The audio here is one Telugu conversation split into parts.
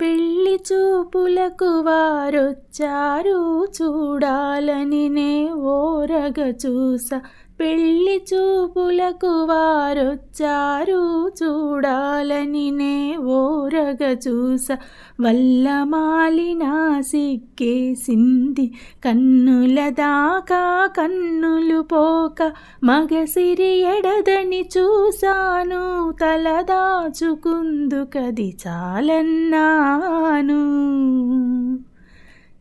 పెళ్ళి చూపులకు వారొచ్చారు చూడాలని నే ఓరగ చూసా. పెళ్ళి చూపులకు వారొచ్చారు చూడాలని నే ఓరగ చూస. వల్ల మాలిన సిక్కేసింది కన్నుల దాకా కన్నులు పోక. మగసిరి ఎడదని చూశాను తలదాచుకుందుకది చాలన్నాను.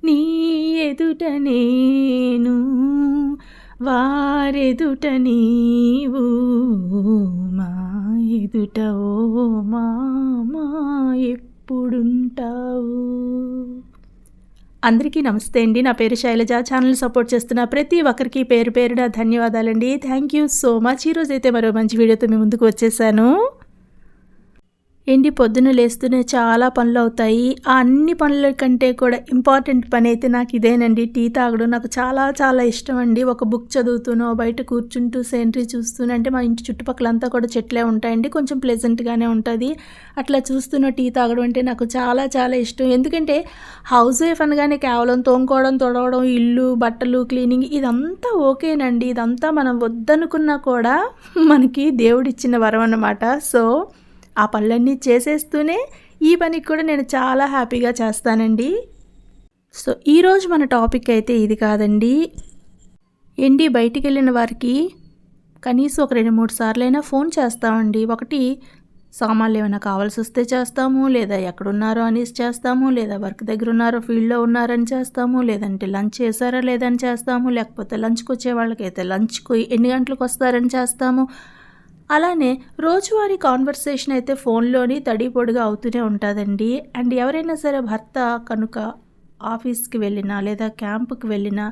నీ ఎదుట నేను వారెదుట నీవు మా ఎదుట ఓ మామా ఎప్పుడుంటావు? అందరికీ నమస్తే అండి. నా పేరు శైలజ. ఛానల్ సపోర్ట్ చేస్తున్న ప్రతి ఒక్కరికి పేరు పేరున ధన్యవాదాలండి. Thank you so much. ఈరోజు అయితే మరో మంచి వీడియోతో మీ ముందుకు వచ్చేసాను. ఏంటి పొద్దున లేస్తూనే చాలా పనులు అవుతాయి. ఆ అన్ని పనుల కంటే కూడా ఇంపార్టెంట్ పని అయితే నాకు ఇదేనండి. టీ తాగడం నాకు చాలా చాలా ఇష్టం అండి. ఒక బుక్ చదువుతూనో బయట కూర్చుంటూ సేనరీ చూస్తూనే అంటే మా ఇంటి చుట్టుపక్కల అంతా కూడా చెట్లే ఉంటాయండి. కొంచెం ప్లెజెంట్గానే ఉంటుంది. అట్లా చూస్తున్న టీ తాగడం అంటే నాకు చాలా చాలా ఇష్టం. ఎందుకంటే హౌస్ వైఫ్ అనగానే కేవలం తోముకోవడం తొడవడం ఇల్లు బట్టలు క్లీనింగ్ ఇదంతా ఓకేనండి. ఇదంతా మనం వద్దనుకున్నా కూడా మనకి దేవుడిచ్చిన వరం అన్నమాట. సో ఆ పనులన్నీ చేసేస్తూనే ఈ పనికి కూడా నేను చాలా హ్యాపీగా చేస్తానండి. సో ఈరోజు మన టాపిక్ అయితే ఇది కాదండి. ఏంటి బయటికి వెళ్ళిన వారికి కనీసం ఒక రెండు మూడు సార్లైనా ఫోన్ చేస్తామండి. ఒకటి సామాన్లు ఏమైనా కావాల్సి వస్తే చేస్తాము లేదా ఎక్కడున్నారో అనేసి చేస్తాము లేదా వర్క్ దగ్గర ఉన్నారో ఫీల్డ్లో ఉన్నారని చేస్తాము లేదంటే లంచ్ చేశారా లేదని చేస్తాము లేకపోతే లంచ్కి వచ్చే వాళ్ళకైతే లంచ్కి ఎన్ని గంటలకు వస్తారని చేస్తాము అలానే రోజువారీ కాన్వర్సేషన్ అయితే ఫోన్లోని తడి పొడిగా అవుతూనే ఉంటుందండి. అండ్ ఎవరైనా సరే భర్త కనుక ఆఫీస్కి వెళ్ళినా లేదా క్యాంపుకి వెళ్ళినా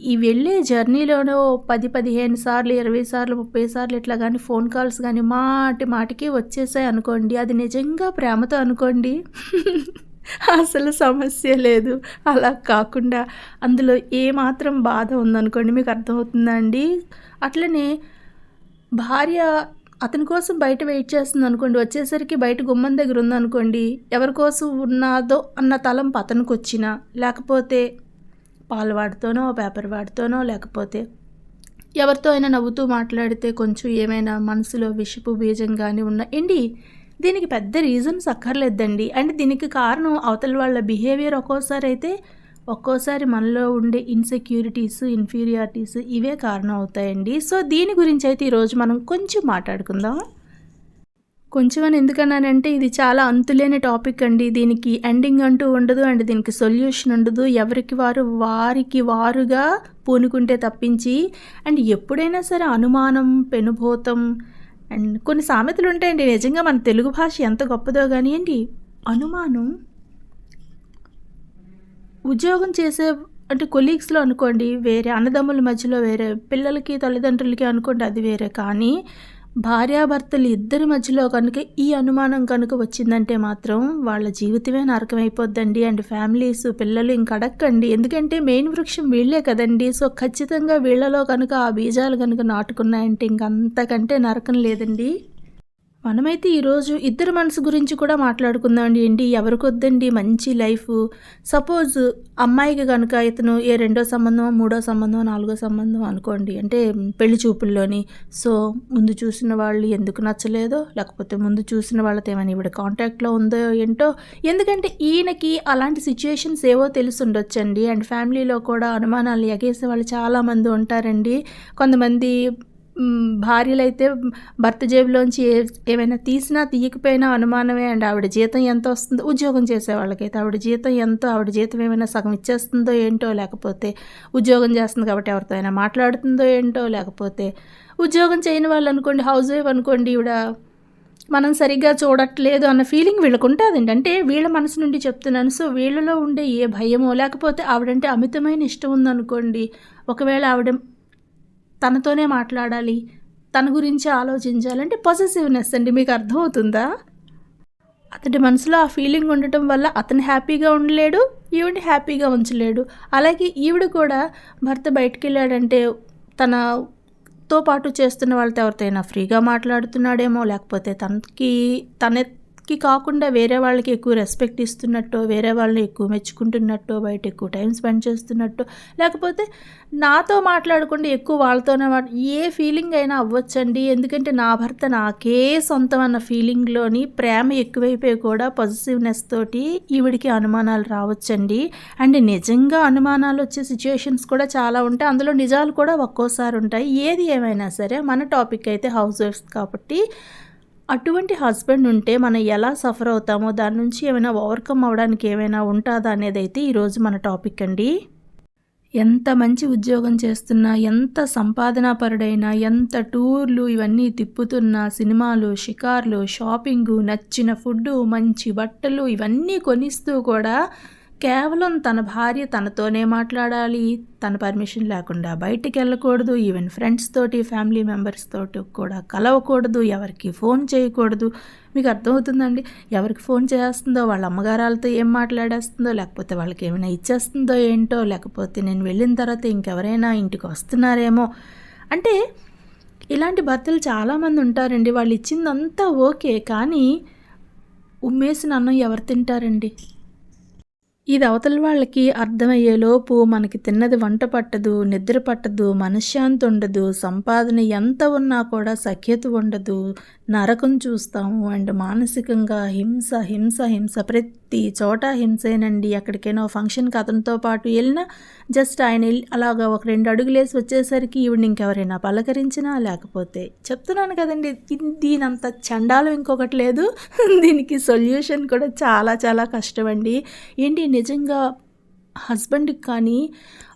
ఈ వెళ్ళే జర్నీలోనో పది పదిహేను సార్లు ఇరవై సార్లు ముప్పై సార్లు ఇట్లా కానీ ఫోన్ కాల్స్ కానీ మాటి మాటికి వచ్చేసాయి అనుకోండి. అది నిజంగా ప్రేమతో అనుకోండి. అసలు సమస్య లేదు. అలా కాకుండా అందులో ఏమాత్రం బాధ ఉందనుకోండి మీకు అర్థమవుతుందా అండి? అట్లనే భార్య అతని కోసం బయట వెయిట్ చేస్తుంది అనుకోండి వచ్చేసరికి బయట గుమ్మం దగ్గర ఉందనుకోండి ఎవరి కోసం ఉన్నాదో అన్న తలంపు అతనికి వచ్చినా లేకపోతే పాలు వాడితోనో పేపర్ వాడితోనో లేకపోతే ఎవరితో అయినా నవ్వుతూ మాట్లాడితే కొంచెం ఏమైనా మనసులో విషపు బీజం కానీ ఉన్నా ఏంటి? దీనికి పెద్ద రీజన్స్ అక్కర్లేదండి అండ్ దీనికి కారణం అవతల వాళ్ళ బిహేవియర్ ఒక్కోసారి అయితే ఒక్కోసారి మనలో ఉండే ఇన్సెక్యూరిటీస్ ఇన్ఫీరియారిటీస్ ఇవే కారణం అవుతాయండి. సో దీని గురించి అయితే ఈరోజు మనం కొంచెం మాట్లాడుకుందాం. కొంచెం అని ఎందుకన్నానంటే ఇది చాలా అంతులేని టాపిక్ అండి. దీనికి ఎండింగ్ అంటూ ఉండదు అండ్ దీనికి సొల్యూషన్ ఉండదు. ఎవరికి వారు వారికి వారుగా పూనుకుంటే తప్పించి అండ్ ఎప్పుడైనా సరే అనుమానం పెనుభూతం అండ్ కొన్ని సామెతలు ఉంటాయండి. నిజంగా మన తెలుగు భాష ఎంత గొప్పదో కానీ అండి అనుమానం ఉద్యోగం చేసే అంటే కొలీగ్స్లో అనుకోండి వేరే అన్నదమ్ముల మధ్యలో వేరే పిల్లలకి తల్లిదండ్రులకి అనుకోండి అది వేరే. కానీ భార్యాభర్తలు ఇద్దరి మధ్యలో కనుక ఈ అనుమానం కనుక వచ్చిందంటే మాత్రం వాళ్ళ జీవితమే నరకమైపోద్దండి అండ్ ఫ్యామిలీస్ పిల్లలు ఇంక అడక్కండి. ఎందుకంటే మెయిన్ వృక్షం వీళ్ళే కదండి. సో ఖచ్చితంగా వీళ్ళలో కనుక ఆ బీజాలు కనుక నాటుకున్నాయంటే ఇంకంతకంటే నరకం లేదండి. మనమైతే ఈరోజు ఇద్దరు మనసు గురించి కూడా మాట్లాడుకుందామండి. ఏంటి? ఎవరికి వద్దండి మంచి లైఫ్. సపోజ్ అమ్మాయికి కనుక ఇతను ఏ రెండో సంబంధం మూడో సంబంధం నాలుగో సంబంధం అనుకోండి. అంటే పెళ్ళి చూపుల్లోని. సో ముందు చూసిన వాళ్ళు ఎందుకు నచ్చలేదో లేకపోతే ముందు చూసిన వాళ్ళతో ఏమైనా ఇవిడ కాంటాక్ట్లో ఉందో ఏంటో. ఎందుకంటే ఈయనకి అలాంటి సిచ్యుయేషన్స్ ఏవో తెలిసి ఉండొచ్చండి. అండ్ ఫ్యామిలీలో కూడా అనుమానాలు ఎగేసే వాళ్ళు చాలామంది ఉంటారండి. కొంతమంది భార్యలు అయితే భర్త జేబులోంచి ఏ ఏమైనా తీసినా తీయకపోయినా అనుమానమే అండి. ఆవిడ జీతం ఎంత వస్తుందో ఉద్యోగం చేసే వాళ్ళకైతే ఆవిడ జీతం ఎంతో ఆవిడ జీతం ఏమైనా సగం ఇచ్చేస్తుందో ఏంటో లేకపోతే ఉద్యోగం చేస్తుంది కాబట్టి ఎవరితో అయినా మాట్లాడుతుందో ఏంటో లేకపోతే ఉద్యోగం చేయని వాళ్ళు అనుకోండి హౌస్ వైఫ్ అనుకోండి ఈవిడ మనం సరిగ్గా చూడట్లేదు అన్న ఫీలింగ్ వీళ్ళకు ఉంటుందండి. అంటే వీళ్ళ మనసు నుండి చెప్తున్నాను. సో వీళ్ళలో ఉండే ఏ భయమో లేకపోతే ఆవిడంటే అమితమైన ఇష్టం ఉందనుకోండి ఒకవేళ ఆవిడ తనతోనే మాట్లాడాలి తన గురించి ఆలోచించాలంటే పొసెసివ్నెస్ అండి. మీకు అర్థమవుతుందా? అతడి మనసులో ఆ ఫీలింగ్ ఉండటం వల్ల అతను హ్యాపీగా ఉండలేడు ఈవిడ హ్యాపీగా ఉంచలేడు. అలాగే ఈవిడ కూడా భర్త బయటికి వెళ్ళాడంటే తనతో పాటు చేస్తున్న వాళ్ళతో ఎవరితోనైనా ఫ్రీగా మాట్లాడుతున్నాడేమో లేకపోతే తనకి తన కి కాకుండా వేరే వాళ్ళకి ఎక్కువ రెస్పెక్ట్ ఇస్తున్నట్టు వేరే వాళ్ళని ఎక్కువ మెచ్చుకుంటున్నట్టో బయట ఎక్కువ టైం స్పెండ్ చేస్తున్నట్టు లేకపోతే నాతో మాట్లాడకుండా ఎక్కువ వాళ్ళతోనే ఏ ఫీలింగ్ అయినా అవ్వచ్చండి. ఎందుకంటే నా భర్త నాకే సొంతం అన్న ఫీలింగ్లోని ప్రేమ ఎక్కువైపోయి కూడా పాజిటివ్నెస్ తోటి ఈవిడికి అనుమానాలు రావచ్చండి. అండ్ నిజంగా అనుమానాలు వచ్చే సిచ్యుయేషన్స్ కూడా చాలా ఉంటాయి. అందులో నిజాలు కూడా ఒక్కోసారి ఉంటాయి. ఏది ఏమైనా సరే మన టాపిక్ అయితే హౌస్ వైఫ్స్ కాబట్టి అటువంటి హస్బెండ్ ఉంటే మనం ఎలా సఫర్ అవుతామో దాని నుంచి ఏమైనా ఓవర్కమ్ అవ్వడానికి ఏమైనా ఉంటుందా అనేది అయితే ఈరోజు మన టాపిక్ అండి. ఎంత మంచి ఉద్యోగం చేస్తున్నా ఎంత సంపాదనాపరుడైనా ఎంత టూర్లు ఇవన్నీ తిప్పుతున్నా సినిమాలు షికార్లు షాపింగు నచ్చిన ఫుడ్ మంచి బట్టలు ఇవన్నీ కొనిస్తూ కూడా కేవలం తన భార్య తనతోనే మాట్లాడాలి తన పర్మిషన్ లేకుండా బయటికి వెళ్ళకూడదు ఈవెన్ ఫ్రెండ్స్ తోటి ఫ్యామిలీ మెంబర్స్ తోటి కూడా కలవకూడదు ఎవరికి ఫోన్ చేయకూడదు. మీకు అర్థమవుతుందండి? ఎవరికి ఫోన్ చేస్తుందో వాళ్ళ అమ్మగారాలతో ఏం మాట్లాడేస్తుందో లేకపోతే వాళ్ళకి ఏమైనా ఇచ్చేస్తుందో ఏంటో లేకపోతే నేను వెళ్ళిన తర్వాత ఇంకెవరైనా ఇంటికి వస్తున్నారేమో. అంటే ఇలాంటి భర్తలు చాలామంది ఉంటారండి. వాళ్ళు ఇచ్చిందంతా ఓకే కానీ ఉమ్మేసిన అన్నం ఎవరు తింటారండి? ఇది అవతల వాళ్ళకి అర్థమయ్యేలోపు మనకి తిన్నది వంట పట్టదు నిద్ర పట్టదు మనశ్శాంతి ఉండదు సంపాదన ఎంత ఉన్నా కూడా సఖ్యత ఉండదు. నరకం చూస్తాము అండ్ మానసికంగా హింస హింస హింస ప్రతి చోట హింసేనండి. ఎక్కడికైనా ఫంక్షన్కి అతనితో పాటు వెళ్ళినా జస్ట్ ఆయన వెళ్ళి అలాగా ఒక రెండు అడుగులేసి వచ్చేసరికి ఈవిడ ఇంకెవరైనా పలకరించినా లేకపోతే చెప్తున్నాను కదండి దీనంత చండాలం ఇంకొకటి లేదు. దీనికి సొల్యూషన్ కూడా చాలా చాలా కష్టమండి. ఏంటి నిజంగా హస్బెండ్కి కానీ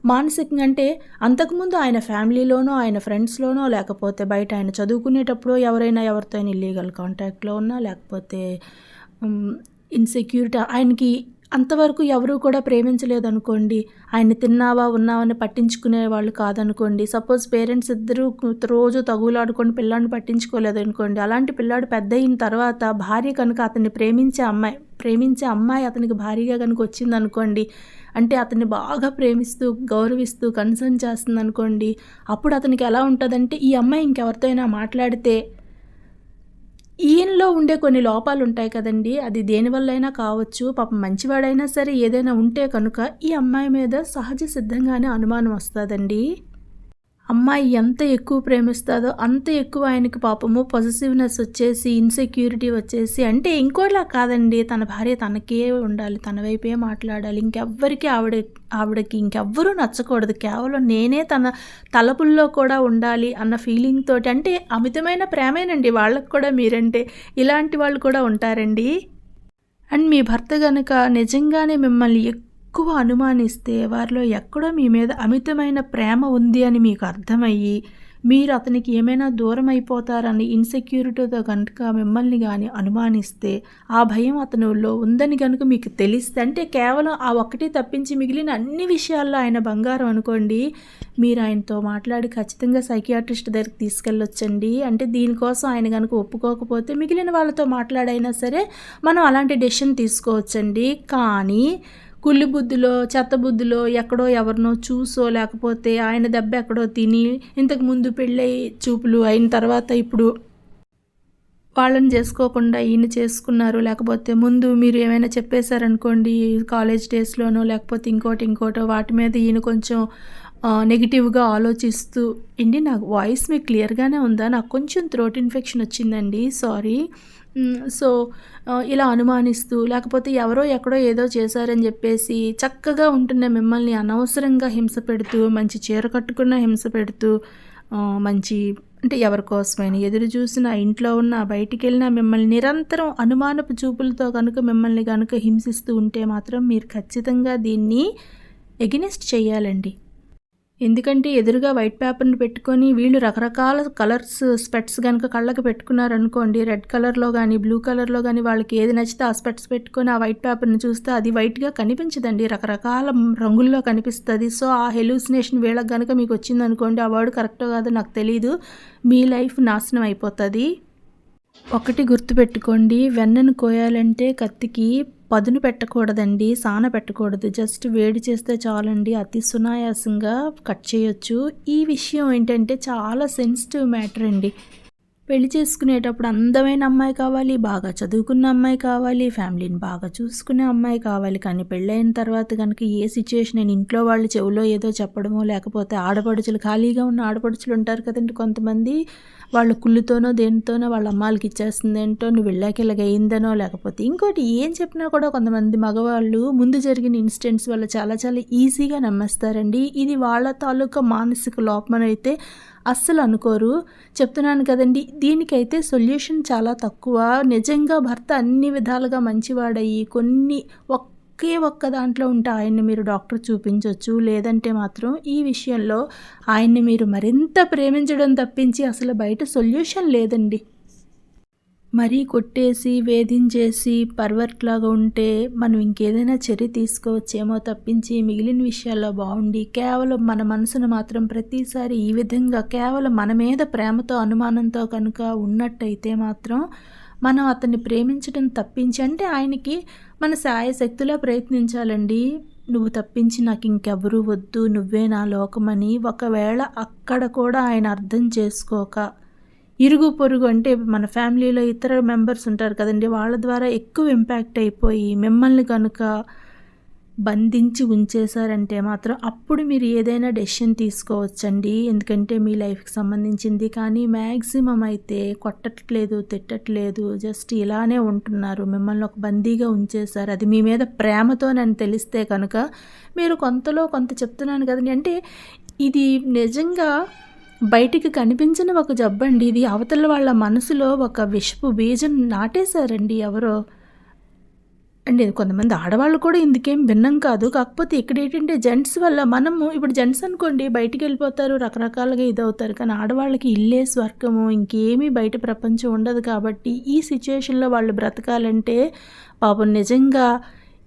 మానసికంగా అంటే అంతకుముందు ఆయన ఫ్యామిలీలోనో ఆయన ఫ్రెండ్స్లోనో లేకపోతే బయట ఆయన చదువుకునేటప్పుడు ఎవరైనా ఎవరితో ఇల్లీగల్ కాంటాక్ట్లో ఉన్నా లేకపోతే ఇన్సెక్యూరిటీ ఆయనకి అంతవరకు ఎవరూ కూడా ప్రేమించలేదు అనుకోండి ఆయన తిన్నావా ఉన్నావని పట్టించుకునే వాళ్ళు కాదనుకోండి. సపోజ్ పేరెంట్స్ ఇద్దరు రోజు తగులాడుకొని పిల్లాడిని పట్టించుకోలేదు అనుకోండి అలాంటి పిల్లాడు పెద్ద అయిన తర్వాత భార్య కనుక అతన్ని ప్రేమించే అమ్మాయి ప్రేమించే అమ్మాయి అతనికి భారీగా కనుక వచ్చింది అనుకోండి అంటే అతన్ని బాగా ప్రేమిస్తూ గౌరవిస్తూ కన్సర్న్ చేస్తుంది అనుకోండి అప్పుడు అతనికి ఎలా ఉంటుందంటే ఈ అమ్మాయి ఇంకెవరితో అయినా మాట్లాడితే ఈయనలో ఉండే కొన్ని లోపాలు ఉంటాయి కదండి. అది దేనివల్లైనా కావచ్చు. పాపం మంచివాడైనా సరే ఏదైనా ఉంటే కనుక ఈ అమ్మాయి మీద సహజ సిద్ధంగానే అనుమానం వస్తుందండి. అమ్మాయి ఎంత ఎక్కువ ప్రేమిస్తుందో అంత ఎక్కువ ఆయనకి పాపము పొజిటివ్నెస్ వచ్చేసి ఇన్సెక్యూరిటీ వచ్చేసి అంటే ఇంకోలా కాదండి. తన భార్య తనకే ఉండాలి తన వైపే మాట్లాడాలి. ఇంకెవ్వరికి ఆవిడ ఆవిడకి ఇంకెవ్వరూ నచ్చకూడదు. కేవలం నేనే తన తలపుల్లో కూడా ఉండాలి అన్న ఫీలింగ్ తోటి అంటే అమితమైన ప్రేమేనండి. వాళ్ళకు కూడా మీరంటే ఇలాంటి వాళ్ళు కూడా ఉంటారండి. అండ్ మీ భర్త గనుక నిజంగానే మిమ్మల్ని ఎక్కువ అనుమానిస్తే వారిలో ఎక్కడో మీ మీద అమితమైన ప్రేమ ఉంది అని మీకు అర్థమయ్యి మీరు అతనికి ఏమైనా దూరం అయిపోతారని ఇన్సెక్యూరిటీతో కనుక మిమ్మల్ని కానీ అనుమానిస్తే ఆ భయం అతనిలో ఉందని కనుక మీకు తెలిస్తే అంటే కేవలం ఆ ఒక్కటి తప్పించి మిగిలిన అన్ని విషయాల్లో ఆయన బంగారం అనుకోండి మీరు ఆయనతో మాట్లాడి ఖచ్చితంగా సైకియాట్రిస్ట్ దగ్గరికి తీసుకెళ్ళొచ్చండి. అంటే దీనికోసం ఆయన కనుక ఒప్పుకోకపోతే మిగిలిన వాళ్ళతో మాట్లాడైనా సరే మనం అలాంటి డెసిషన్ తీసుకోవచ్చండి. కానీ కుళ్ళి బుద్ధిలో చెత్త బుద్ధిలో ఎక్కడో ఎవరినో చూసో లేకపోతే ఆయన దెబ్బ ఎక్కడో తిని ఇంతకు ముందు పెళ్ళై చూపులు అయిన తర్వాత ఇప్పుడు వాళ్ళని చేసుకోకుండా ఈయన చేసుకున్నారు. లేకపోతే ముందు మీరు ఏమైనా చెప్పేశారనుకోండి కాలేజ్ డేస్లోనో లేకపోతే ఇంకోటి ఇంకోటో వాటి మీద ఈయన కొంచెం నెగిటివ్గా ఆలోచిస్తూ ఇండి నాకు వాయిస్ మీకు క్లియర్గానే ఉందా? నాకు కొంచెం థ్రోట్ ఇన్ఫెక్షన్ వచ్చిందండి సారీ సో ఇలా అనుమానిస్తూ లేకపోతే ఎవరో ఎక్కడో ఏదో చేశారని చెప్పేసి చక్కగా ఉంటున్న మిమ్మల్ని అనవసరంగా హింస పెడుతూ మంచి చీర కట్టుకున్న హింస పెడుతూ మంచి అంటే ఎవరి కోసమైనా ఎదురు చూసినా ఇంట్లో ఉన్న బయటికి వెళ్ళినా మిమ్మల్ని నిరంతరం అనుమానపు చూపులతో కనుక మిమ్మల్ని కనుక హింసిస్తూ ఉంటే మాత్రం మీరు ఖచ్చితంగా దీన్ని ఎగినెస్ట్ చేయాలండి. ఎందుకంటే ఎదురుగా వైట్ పేపర్ని పెట్టుకొని వీళ్ళు రకరకాల కలర్స్ స్పెట్స్ కనుక కళ్ళకి పెట్టుకున్నారనుకోండి రెడ్ కలర్లో కానీ బ్లూ కలర్లో కానీ వాళ్ళకి ఏది నచ్చితే ఆ స్పెట్స్ పెట్టుకొని ఆ వైట్ పేపర్ని చూస్తే అది వైట్గా కనిపించదండి. రకరకాల రంగుల్లో కనిపిస్తుంది. సో ఆ హెలూసినేషన్ వీళ్ళకి కనుక మీకు వచ్చిందనుకోండి ఆ వర్డ్ కరెక్టో కాదో నాకు తెలియదు మీ లైఫ్ నాశనం అయిపోతుంది. ఒకటి గుర్తుపెట్టుకోండి వెన్నను కోయాలంటే కత్తికి పదును పెట్టకూడదండి సాన పెట్టకూడదు. జస్ట్ వేడి చేస్తే చాలండి అతి సునాయాసంగా కట్ చేయొచ్చు. ఈ విషయం ఏంటంటే చాలా సెన్సిటివ్ మ్యాటర్ అండి. పెళ్ళి చేసుకునేటప్పుడు అందమైన అమ్మాయి కావాలి బాగా చదువుకున్న అమ్మాయి కావాలి ఫ్యామిలీని బాగా చూసుకునే అమ్మాయి కావాలి. కానీ పెళ్ళైన తర్వాత కనుక ఏ సిచ్యుయేషన్ నేను ఇంట్లో వాళ్ళు చెవిలో ఏదో చెప్పడమో లేకపోతే ఆడపడుచులు ఖాళీగా ఉన్న ఆడపడుచులు ఉంటారు కదండి కొంతమంది. వాళ్ళ కుళ్ళుతోనో దేనితోనో వాళ్ళ అమ్మాలకి ఇచ్చేస్తుంది ఏంటో నువ్వు వెళ్ళాక ఇలాగ అయిందనో లేకపోతే ఇంకోటి ఏం చెప్పినా కూడా కొంతమంది మగవాళ్ళు ముందు జరిగిన ఇన్సిడెంట్స్ వల్ల చాలా చాలా ఈజీగా నమ్మేస్తారండి. ఇది వాళ్ళ తాలూకా మానసిక లోపమనైతే అస్సలు అనుకోరు చెప్తున్నాను కదండి దీనికైతే సొల్యూషన్ చాలా తక్కువ. నిజంగా భర్త అన్ని విధాలుగా మంచివాడయ్యి కొన్ని ఒకే ఒక్క దాంట్లో ఉంటే ఆయన్ని మీరు డాక్టర్ చూపించవచ్చు లేదంటే మాత్రం ఈ విషయంలో ఆయన్ని మీరు మరింత ప్రేమించడం తప్పించి అసలు బయట సొల్యూషన్ లేదండి. మరీ కొట్టేసి వేధించేసి పర్వర్ట్ లాగా ఉంటే మనం ఇంకేదైనా చర్య తీసుకోవచ్చేమో తప్పించి మిగిలిన విషయాల్లో బాగుండి కేవలం మన మనసును మాత్రం ప్రతిసారి ఈ విధంగా కేవలం మన మీద ప్రేమతో అనుమానంతో కనుక ఉన్నట్టయితే మాత్రం మనం అతన్ని ప్రేమించడం తప్పించి అంటే ఆయనకి మన సాయశక్తిలో ప్రయత్నించాలండి. నువ్వు తప్పించి నాకు ఇంకెవరూ వద్దు నువ్వే నా లోకమని. ఒకవేళ అక్కడ కూడా ఆయన అర్థం చేసుకోక ఇరుగు పొరుగు అంటే మన ఫ్యామిలీలో ఇతర మెంబర్స్ ఉంటారు కదండి వాళ్ళ ద్వారా ఎక్కువ ఇంపాక్ట్ అయిపోయి మిమ్మల్ని కనుక బంధించి ఉంచేశారంటే మాత్రం అప్పుడు మీరు ఏదైనా డెసిషన్ తీసుకోవచ్చండి. ఎందుకంటే మీ లైఫ్కి సంబంధించింది. కానీ మ్యాక్సిమం అయితే కొట్టట్లేదు తిట్టట్లేదు జస్ట్ ఇలానే ఉంటున్నారు. మిమ్మల్ని ఒక బందీగా ఉంచేశారు. అది మీ మీద ప్రేమతో నన్ను తెలిస్తే కనుక మీరు కొంతలో కొంత చెప్తున్నాను కదండి. అంటే ఇది నిజంగా బయటికి కనిపించిన ఒక జబ్బండి ఇది అవతల వాళ్ళ మనసులో ఒక విషపు బీజం నాటేశారండి ఎవరో. అండి కొంతమంది ఆడవాళ్ళు కూడా ఇందుకేం భిన్నం కాదు. కాకపోతే ఇక్కడ ఏంటంటే జెంట్స్ వల్ల మనము ఇప్పుడు జెంట్స్ అనుకోండి బయటికి వెళ్ళిపోతారు రకరకాలుగా ఇదవుతారు. కానీ ఆడవాళ్ళకి ఇల్లే స్వర్గము ఇంకేమీ బయట ప్రపంచం ఉండదు కాబట్టి ఈ సిచ్యుయేషన్లో వాళ్ళు బ్రతకాలంటే పాపం నిజంగా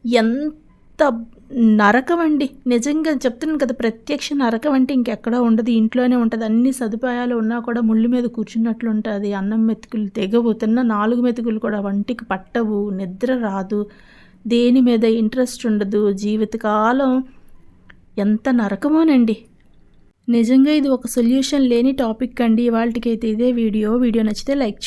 ఎంత నరకం అండి. నిజంగా చెప్తున్నాను కదా ప్రత్యక్ష నరకం అంటే ఇంకెక్కడా ఉండదు. ఇంట్లోనే ఉంటుంది. అన్ని సదుపాయాలు ఉన్నా కూడా ముళ్ళు మీద కూర్చున్నట్లు ఉంటుంది. అన్నం మెతుకులు తెగవు. తిన్న నాలుగు మెతుకులు కూడా వంటికి పట్టవు. నిద్ర రాదు. దేని మీద ఇంట్రెస్ట్ ఉండదు. జీవితకాలం ఎంత నరకమోనండి. నిజంగా ఇది ఒక సొల్యూషన్ లేని టాపిక్ అండి. వాళ్ళకైతే ఇదే వీడియో. వీడియో నచ్చితే లైక్ చేయండి.